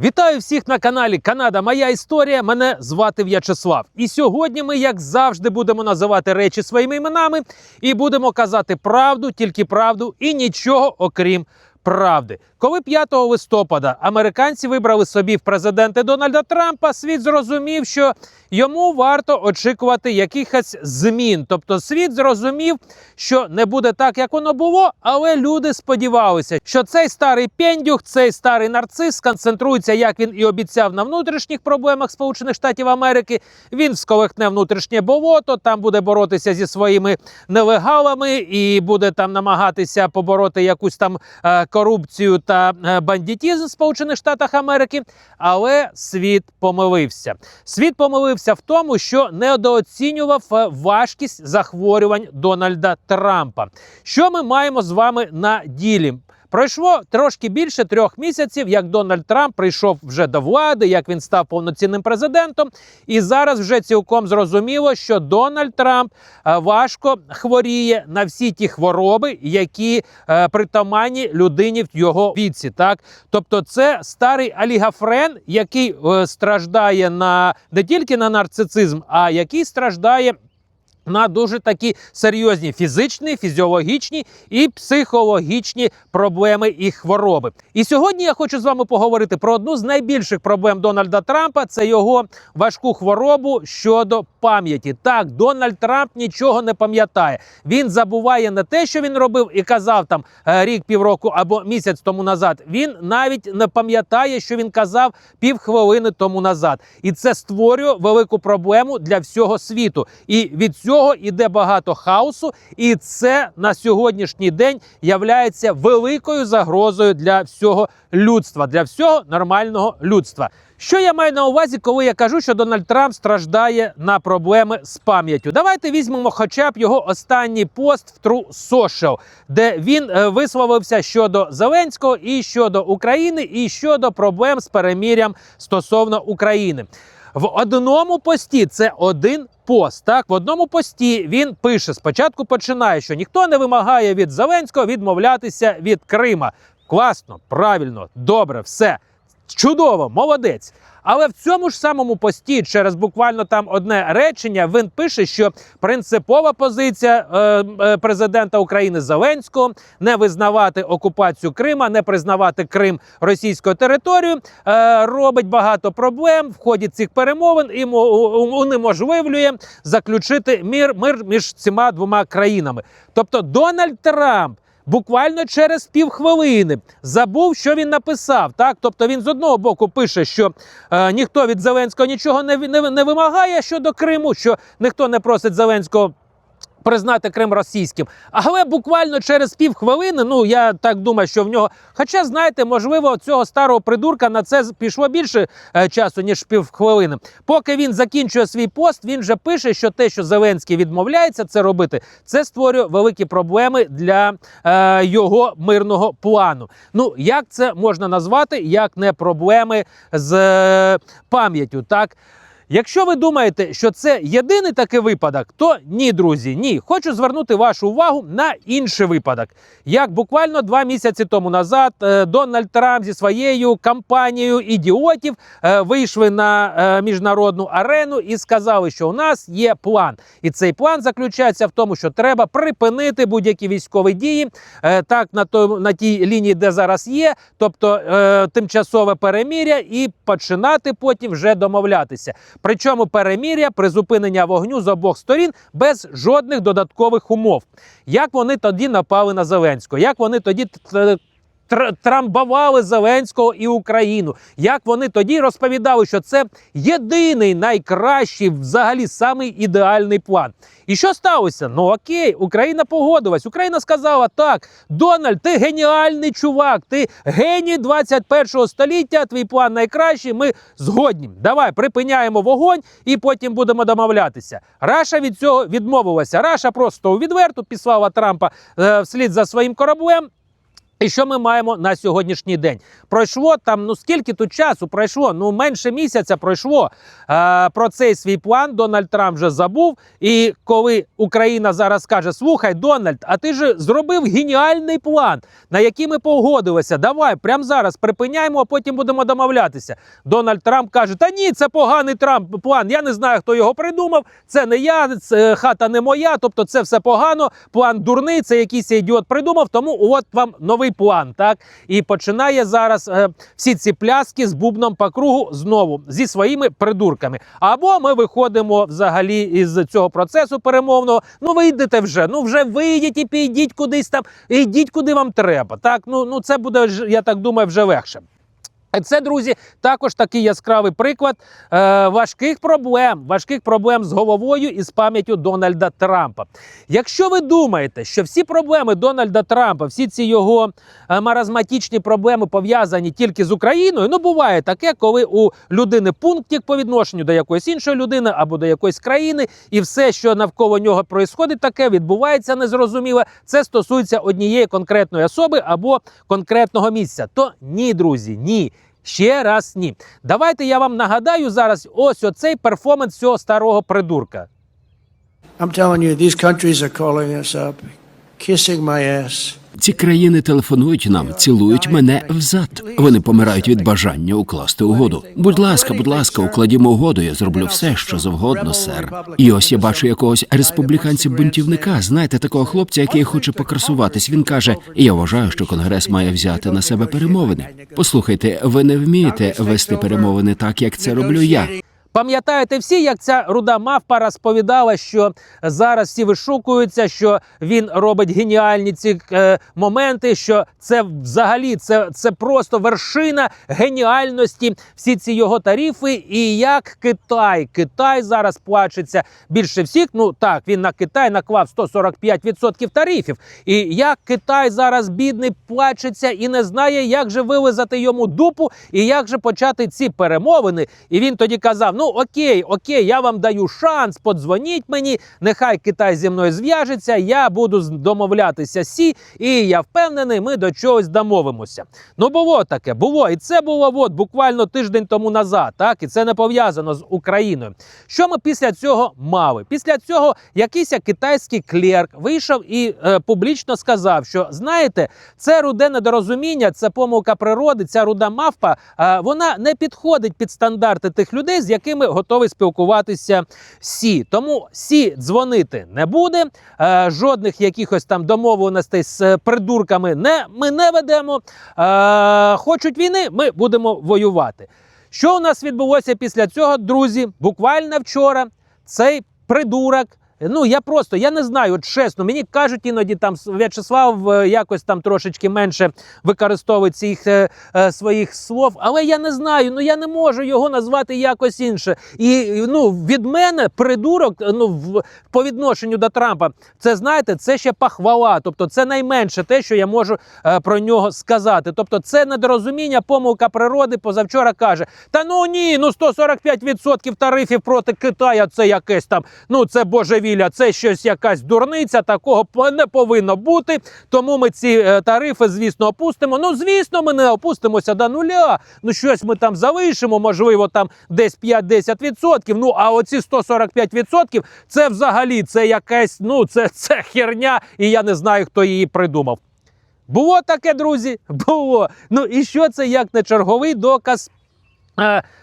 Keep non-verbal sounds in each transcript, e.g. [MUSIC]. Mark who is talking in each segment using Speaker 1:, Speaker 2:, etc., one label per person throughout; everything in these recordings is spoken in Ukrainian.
Speaker 1: Вітаю всіх на каналі Канада. Моя історія. Мене звати В'ячеслав. І сьогодні ми, як завжди, будемо називати речі своїми іменами і будемо казати правду, тільки правду і нічого окрім правди. Коли 5 листопада американці вибрали собі в президенти Дональда Трампа, світ зрозумів, що йому варто очікувати якихось змін. Тобто, світ зрозумів, що не буде так, як воно було, але люди сподівалися, що цей старий пендюх, цей старий нарцис сконцентрується, як він і обіцяв, на внутрішніх проблемах Сполучених Штатів Америки. Він сколихне внутрішнє болото, там буде боротися зі своїми нелегалами і буде там намагатися побороти якусь там е, корупцію та е, бандитізм Сполучених Штатах Америки. Але світ помилився. Світ помилився в тому, що недооцінював е, важкість захворювань Дональда Трампа. Що ми маємо з вами на ділі? Пройшло трошки більше трьох місяців, як Дональд Трамп прийшов вже до влади, як він став повноцінним президентом. І зараз вже цілком зрозуміло, що Дональд Трамп е, важко хворіє на всі ті хвороби, які е, притаманні людині в його віці. Так, тобто, це старий олігофрен, який е, страждає на не тільки на нарцицизм, а який страждає. На дуже такі серйозні фізичні, фізіологічні і психологічні проблеми і хвороби. І сьогодні я хочу з вами поговорити про одну з найбільших проблем Дональда Трампа це його важку хворобу щодо пам'яті. Так, Дональд Трамп нічого не пам'ятає. Він забуває не те, що він робив і казав там е, рік, півроку або місяць тому назад. Він навіть не пам'ятає, що він казав півхвилини тому назад. І це створює велику проблему для всього світу. І від цього іде багато хаосу, і це на сьогоднішній день являється великою загрозою для всього людства, для всього нормального людства. Що я маю на увазі, коли я кажу, що Дональд Трамп страждає на проблеми з пам'яттю? Давайте візьмемо хоча б його останній пост в True Social, де він е, висловився щодо Зеленського і щодо України, і щодо проблем з перемірям стосовно України. В одному пості це один пост. Так, в одному пості він пише: спочатку починає, що ніхто не вимагає від Зеленського відмовлятися від Крима. Класно, правильно, добре, все. Чудово, молодець. Але в цьому ж самому пості, через буквально там одне речення, він пише, що принципова позиція е, е, президента України Зеленського не визнавати окупацію Крима, не признавати Крим російською територією, е, робить багато проблем в ході цих перемовин і унеможливлює заключити мир, мир між цими двома країнами. Тобто Дональд Трамп. Буквально через півхвилини забув, що він написав. Так, тобто він з одного боку пише, що е, ніхто від Зеленського нічого не, не, не вимагає щодо Криму, що ніхто не просить Зеленського. Признати Крим російським, але буквально через півхвилини, ну я так думаю, що в нього. Хоча, знаєте, можливо, цього старого придурка на це пішло більше е, часу, ніж півхвилини. Поки він закінчує свій пост, він вже пише, що те, що Зеленський відмовляється це робити, це створює великі проблеми для е, його мирного плану. Ну як це можна назвати, як не проблеми з е, пам'яттю, так? Якщо ви думаєте, що це єдиний такий випадок, то ні, друзі, ні. Хочу звернути вашу увагу на інший випадок. Як буквально два місяці тому назад е, Дональд Трамп зі своєю кампанією ідіотів е, вийшли на е, міжнародну арену і сказали, що у нас є план. І цей план заключається в тому, що треба припинити будь-які військові дії, так на той на тій лінії, де зараз є, тобто тимчасове переміря, і починати потім вже домовлятися. Причому переміря, призупинення вогню з обох сторін без жодних додаткових умов. Як вони тоді напали на Зеленського? Як вони тоді трамбували Зеленського і Україну? Як вони тоді розповідали, що це єдиний найкращий, взагалі самий ідеальний план? І що сталося? Ну окей, Україна погодилась. Україна сказала: так, Дональд, ти геніальний чувак, ти геній 21 століття. Твій план найкращий. Ми згодні. Давай припиняємо вогонь і потім будемо домовлятися. Раша від цього відмовилася. Раша просто у відверту післала Трампа е, вслід за своїм кораблем. І що ми маємо на сьогоднішній день? Пройшло там, ну скільки тут часу пройшло? Ну менше місяця пройшло. Е, про цей свій план Дональд Трамп вже забув. І коли Україна зараз каже: Слухай, Дональд, а ти ж зробив геніальний план, на який ми погодилися. Давай, прямо зараз припиняємо, а потім будемо домовлятися. Дональд Трамп каже: Та ні, це поганий Трамп план. Я не знаю, хто його придумав. Це не я, це хата не моя. Тобто, це все погано. План дурний, це якийсь ідіот придумав. Тому от вам новий план. Так і починає зараз е, всі ці пляски з бубном по кругу знову зі своїми придурками. Або ми виходимо взагалі із цього процесу перемовного. Ну вийдете вже. Ну вже вийдіть і підіть кудись там. Ідіть куди вам треба. Так, ну ну це буде я так думаю, вже легше. А Це, друзі, також такий яскравий приклад е, важких проблем, важких проблем з головою і з пам'яттю Дональда Трампа. Якщо ви думаєте, що всі проблеми Дональда Трампа, всі ці його е, маразматичні проблеми пов'язані тільки з Україною, ну буває таке, коли у людини пунктик по відношенню до якоїсь іншої людини або до якоїсь країни, і все, що навколо нього происходить, таке відбувається незрозуміле. Це стосується однієї конкретної особи або конкретного місця. То ні, друзі, ні. Ще раз ні. Давайте я вам нагадаю зараз ось оцей перформанс цього старого придурка.
Speaker 2: I'm telling you, these countries are calling us up, kissing my ass.
Speaker 3: Ці країни телефонують нам, цілують мене взад. Вони помирають від бажання укласти угоду. Будь ласка, будь ласка, укладімо угоду. Я зроблю все, що завгодно, сер. І ось я бачу якогось республіканця-бунтівника. Знаєте, такого хлопця, який хоче покрасуватись. Він каже: Я вважаю, що конгрес має взяти на себе перемовини. Послухайте, ви не вмієте вести перемовини так, як це роблю я.
Speaker 1: Пам'ятаєте всі, як ця руда мавпа розповідала, що зараз всі вишукуються, що він робить геніальні ці е, моменти, що це взагалі це, це просто вершина геніальності, всі ці його тарифи. І як Китай, Китай зараз плачеться більше всіх. Ну так, він на Китай наклав 145% тарифів. І як Китай зараз бідний плачеться і не знає, як же вилизати йому дупу і як же почати ці перемовини. І він тоді казав: Ну окей, окей, я вам даю шанс, подзвоніть мені. Нехай Китай зі мною зв'яжеться. Я буду домовлятися сі, і я впевнений, ми до чогось домовимося. Ну було таке, було, і це було от буквально тиждень тому назад. Так, і це не пов'язано з Україною. Що ми після цього мали? Після цього якийсь китайський клерк вийшов і е, публічно сказав, що знаєте, це руде недорозуміння, це помилка природи, ця руда мавпа. е, вона не підходить під стандарти тих людей, з якими готові спілкуватися Сі. Тому Сі дзвонити не буде. Е, жодних якихось там домовленостей з е, придурками не, ми не ведемо. Е, хочуть війни, ми будемо воювати. Що у нас відбулося після цього, друзі? Буквально вчора цей придурок. Ну я просто я не знаю, от чесно. Мені кажуть іноді там В'ячеслав е, якось там трошечки менше використовує цих е, е, своїх слов, але я не знаю. Ну я не можу його назвати якось інше. І ну від мене придурок, ну в по відношенню до Трампа, це знаєте, це ще похвала. Тобто, це найменше те, що я можу е, про нього сказати. Тобто, це недорозуміння, помилка природи. Позавчора каже: Та ну ні, ну 145% тарифів проти Китая. Це якесь там. Ну це божевілля, це щось якась дурниця. Такого не повинно бути. Тому ми ці е, тарифи, звісно, опустимо. Ну, звісно, ми не опустимося до нуля. Ну, щось ми там залишимо, можливо, там десь 5-10%. Ну, а оці 145% це взагалі це якась, ну, це, це херня, і я не знаю, хто її придумав. Було таке, друзі? Було. Ну і що це як не черговий доказ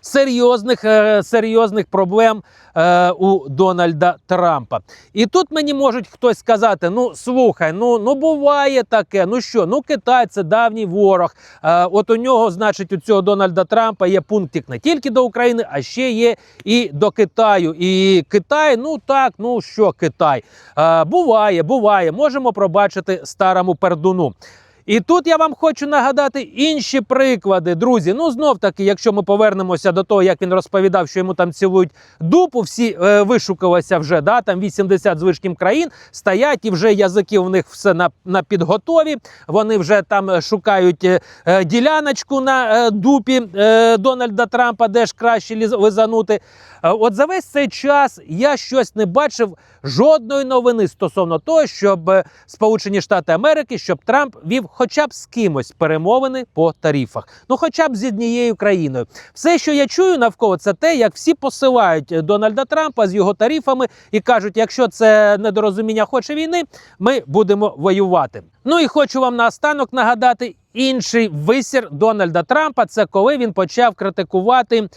Speaker 1: серйозних, е, серйозних проблем е, у Дональда Трампа. І тут мені можуть хтось сказати: ну слухай, ну, ну буває таке. Ну що, ну Китай це давній ворог. Е, от у нього, значить, у цього Дональда Трампа є пунктик не тільки до України, а ще є і до Китаю. І Китай, ну так, ну що Китай? Е, буває, буває. Можемо пробачити старому пердуну. І тут я вам хочу нагадати інші приклади, друзі. Ну знов таки, якщо ми повернемося до того, як він розповідав, що йому там цілують дупу, всі е, вишукалися вже, да, там 80 з вишків країн стоять, і вже язики в них все на, на підготові. Вони вже там е, шукають е, е, діляночку на е, дупі е, Дональда Трампа, де ж краще лизанути. Е, От за весь цей час я щось не бачив жодної новини стосовно того, щоб е, Сполучені Штати Америки, щоб Трамп вів хоча б з кимось перемовини по тарифах, ну хоча б з однією країною. Все, що я чую навколо, це те, як всі посилають Дональда Трампа з його тарифами і кажуть, якщо це недорозуміння хоче війни, ми будемо воювати. Ну і хочу вам наостанок нагадати. Інший висір Дональда Трампа це коли він почав критикувати е,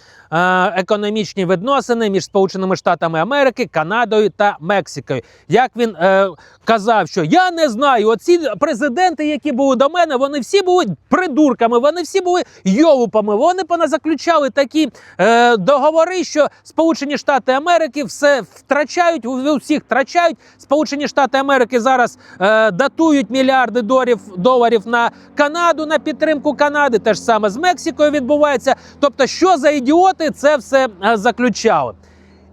Speaker 1: економічні відносини між Сполученими Штатами Америки, Канадою та Мексикою. Як він е, казав, що я не знаю, оці президенти, які були до мене, вони всі були придурками, вони всі були йолупами. Вони поназаключали такі е, договори, що Сполучені Штати Америки все втрачають, у всіх втрачають. Сполучені Штати Америки зараз е, датують мільярди доларів, доларів на Канаду на підтримку Канади. Те ж саме з Мексикою відбувається. Тобто, що за ідіоти це все е, заключали.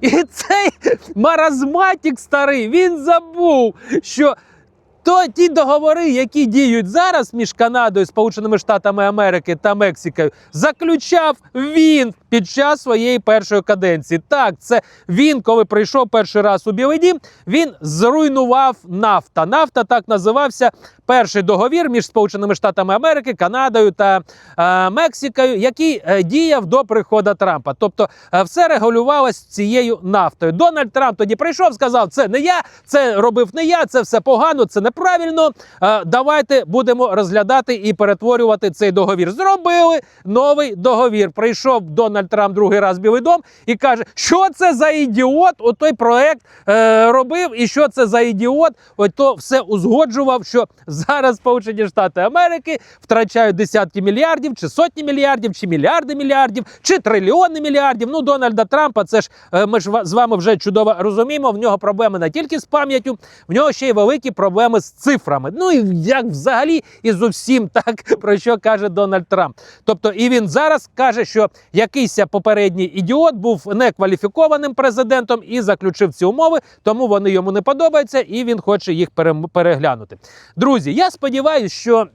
Speaker 1: І цей маразматік старий він забув, що то ті договори, які діють зараз між Канадою, Сполученими Штатами Америки та Мексикою, заключав він під час своєї першої каденції. Так, це він, коли прийшов перший раз у Білий Дім, він зруйнував нафта. Нафта так називався перший договір між Сполученими Штатами Америки, Канадою та е, Мексикою, який е, діяв до приходу Трампа. Тобто е, все регулювалось цією нафтою. Дональд Трамп тоді прийшов, сказав: це не я, це робив не я, це все погано, це неправильно. Е, давайте будемо розглядати і перетворювати цей договір. Зробили новий договір. Прийшов Дональд Трамп другий раз Білий дом і каже, що це за ідіот? Отой проект е, робив, і що це за ідіот? Ото все узгоджував, що зараз Сполучені Штати Америки втрачають десятки мільярдів, чи сотні мільярдів, чи мільярди мільярдів, чи трильйони мільярдів. Ну, Дональда Трампа, це ж е, ми ж з вами вже чудово розуміємо. В нього проблеми не тільки з пам'яттю, в нього ще й великі проблеми з цифрами. Ну і як взагалі і з усім так [LAUGHS] про що каже Дональд Трамп. Тобто, і він зараз каже, що якийсь попередній ідіот був некваліфікованим президентом і заключив ці умови, тому вони йому не подобаються, і він хоче їх переглянути. Друзі, я сподіваюся, що.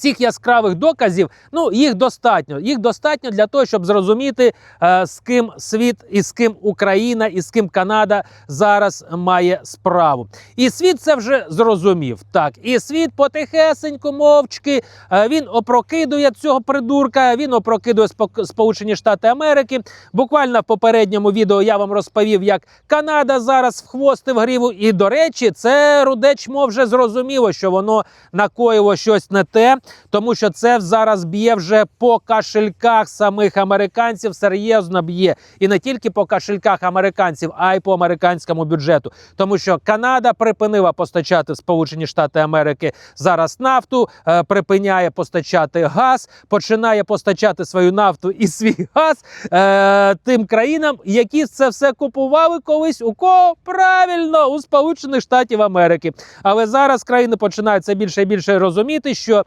Speaker 1: Цих яскравих доказів, ну їх достатньо. Їх достатньо для того, щоб зрозуміти, е, з ким світ і з ким Україна, і з ким Канада зараз має справу. І світ це вже зрозумів. Так, і світ потихесеньку, мовчки. е, він опрокидує цього придурка. Він опрокидує Спо- Сполучені Штати Америки. Буквально в попередньому відео я вам розповів, як Канада зараз в хвости в гріву. І до речі, це рудечмо вже зрозуміло, що воно накоїло щось не те, тому що це зараз б'є вже по кашельках самих американців, серйозно б'є. І не тільки по кашельках американців, а й по американському бюджету. Тому що Канада припинила постачати в Сполучені Штати Америки зараз нафту, е, припиняє постачати газ, починає постачати свою нафту і свій газ е, тим країнам, які це все купували колись у кого правильно у Сполучених Штатів Америки. Але зараз країни починають це більше і більше розуміти, що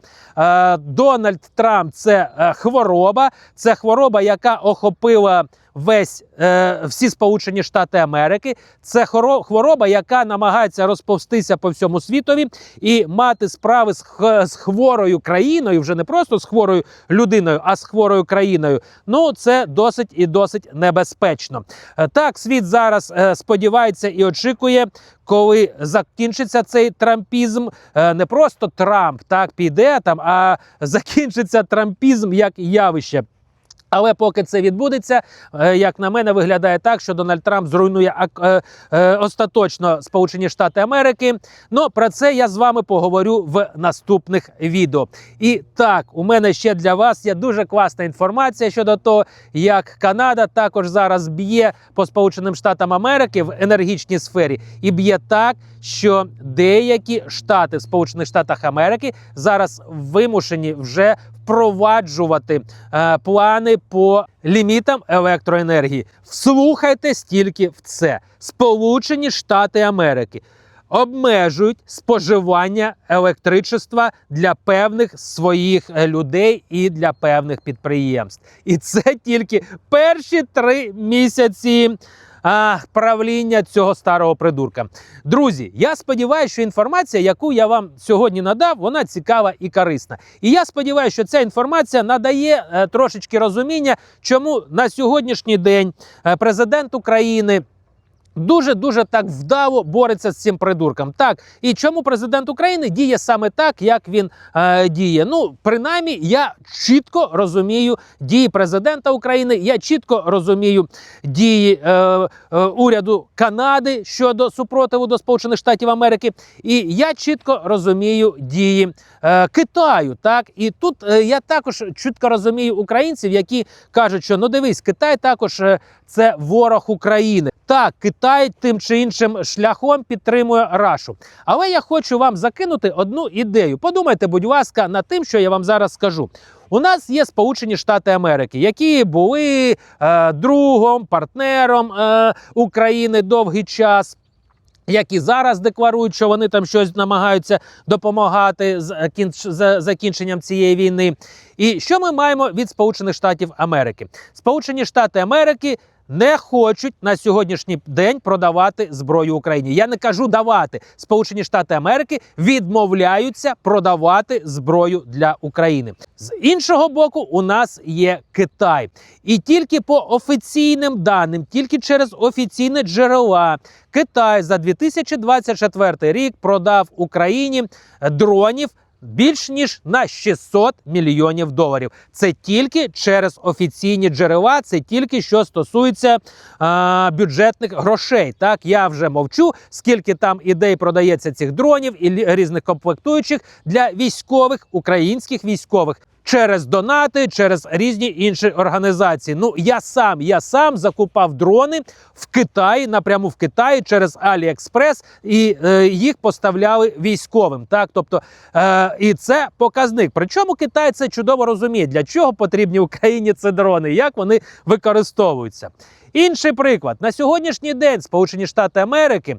Speaker 1: Дональд Трамп це е, хвороба, це хвороба, яка охопила. Весь е, всі Сполучені Штати Америки це хвороба, яка намагається розповстися по всьому світові і мати справи з, х- з хворою країною, вже не просто з хворою людиною, а з хворою країною. Ну це досить і досить небезпечно. Е, Так, світ зараз е, сподівається і очікує, коли закінчиться цей трампізм. Е, не просто Трамп так піде там, а закінчиться трампізм як явище. Але поки це відбудеться, е, як на мене, виглядає так, що Дональд Трамп зруйнує е, е, остаточно Сполучені Штати Америки. Ну про це я з вами поговорю в наступних відео. І так, у мене ще для вас є дуже класна інформація щодо того, як Канада також зараз б'є по Сполученим Штатам Америки в енергічній сфері і б'є так, що деякі штати в Сполучених Штатах Америки зараз вимушені вже впроваджувати е, плани по лімітам електроенергії. Вслухайтесь тільки в це. Сполучені Штати Америки обмежують споживання електричества для певних своїх е, людей і для певних підприємств. І це тільки перші три місяці. А, правління цього старого придурка. Друзі, я сподіваюся, що інформація, яку я вам сьогодні надав, вона цікава і корисна. І я сподіваюся, що ця інформація надає е, трошечки розуміння, чому на сьогоднішній день е, президент України. Дуже дуже так вдало бореться з цим придурком. Так і чому президент України діє саме так, як він е, діє? Ну, принаймні, я чітко розумію дії президента України. Я чітко розумію дії е, е, уряду Канади щодо супротиву до Сполучених Штатів Америки. І я чітко розумію дії е, Китаю. Так і тут е, я також чітко розумію українців, які кажуть, що ну дивись, Китай також е, це ворог України. Так, Китай тим чи іншим шляхом підтримує Рашу. Але я хочу вам закинути одну ідею. Подумайте, будь ласка, над тим, що я вам зараз скажу. У нас є Сполучені Штати Америки, які були е, другом, партнером е, України довгий час. Які зараз декларують, що вони там щось намагаються допомагати з е, з закінченням цієї війни. І що ми маємо від Сполучених Штатів Америки? Сполучені Штати Америки не хочуть на сьогоднішній день продавати зброю Україні. Я не кажу давати. Сполучені Штати Америки відмовляються продавати зброю для України. З іншого боку, у нас є Китай, і тільки по офіційним даним, тільки через офіційні джерела, Китай за 2024 рік продав Україні дронів більш ніж на 600 мільйонів доларів. Це тільки через офіційні джерела, це тільки що стосується а, бюджетних грошей. Так я вже мовчу, скільки там ідей продається цих дронів і різних комплектуючих для військових українських військових. Через донати, через різні інші організації. Ну я сам, я сам закупав дрони в Китаї, напряму в Китаї через AliExpress, і е, їх поставляли військовим. Так, тобто, е, і це показник. Причому Китай це чудово розуміє, для чого потрібні Україні ці дрони, як вони використовуються. Інший приклад на сьогоднішній день Сполучені Штати Америки.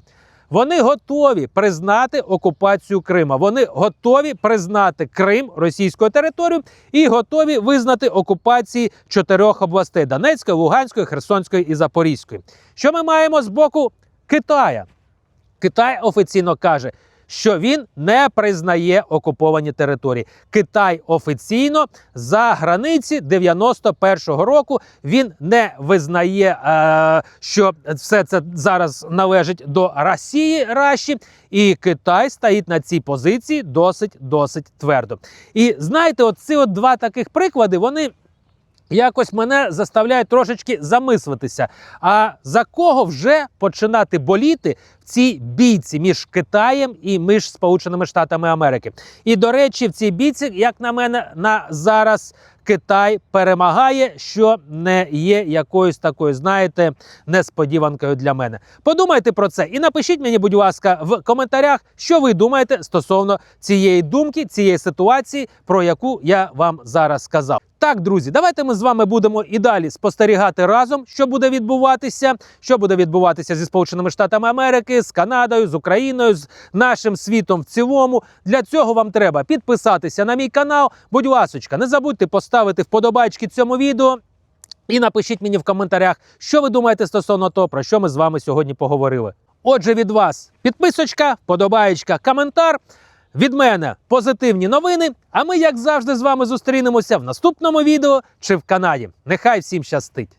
Speaker 1: Вони готові признати окупацію Крима. Вони готові признати Крим російською територією і готові визнати окупації чотирьох областей: Донецької, Луганської, Херсонської і Запорізької. Що ми маємо з боку Китая? Китай офіційно каже, що він не признає окуповані території. Китай офіційно за границі 91-го року він не визнає, е, що все це зараз належить до Росії Раші, і Китай стоїть на цій позиції досить досить твердо. І знаєте, от ці от два таких приклади вони. Якось мене заставляють трошечки замислитися. А за кого вже починати боліти в цій бійці між Китаєм і між Сполученими Штатами Америки? І до речі, в цій бійці, як на мене, на зараз Китай перемагає, що не є якоюсь такою, знаєте, несподіванкою для мене. Подумайте про це і напишіть мені, будь ласка, в коментарях, що ви думаєте стосовно цієї думки, цієї ситуації, про яку я вам зараз сказав. Так, друзі, давайте ми з вами будемо і далі спостерігати разом, що буде відбуватися, що буде відбуватися зі Сполученими Штатами Америки, з Канадою, з Україною, з нашим світом в цілому. Для цього вам треба підписатися на мій канал. Будь ласочка, не забудьте поставити вподобайки цьому відео. І напишіть мені в коментарях, що ви думаєте стосовно того, про що ми з вами сьогодні поговорили. Отже, від вас підписочка, вподобаєчка, коментар. Від мене позитивні новини. А ми, як завжди, з вами зустрінемося в наступному відео чи в каналі. Нехай всім щастить!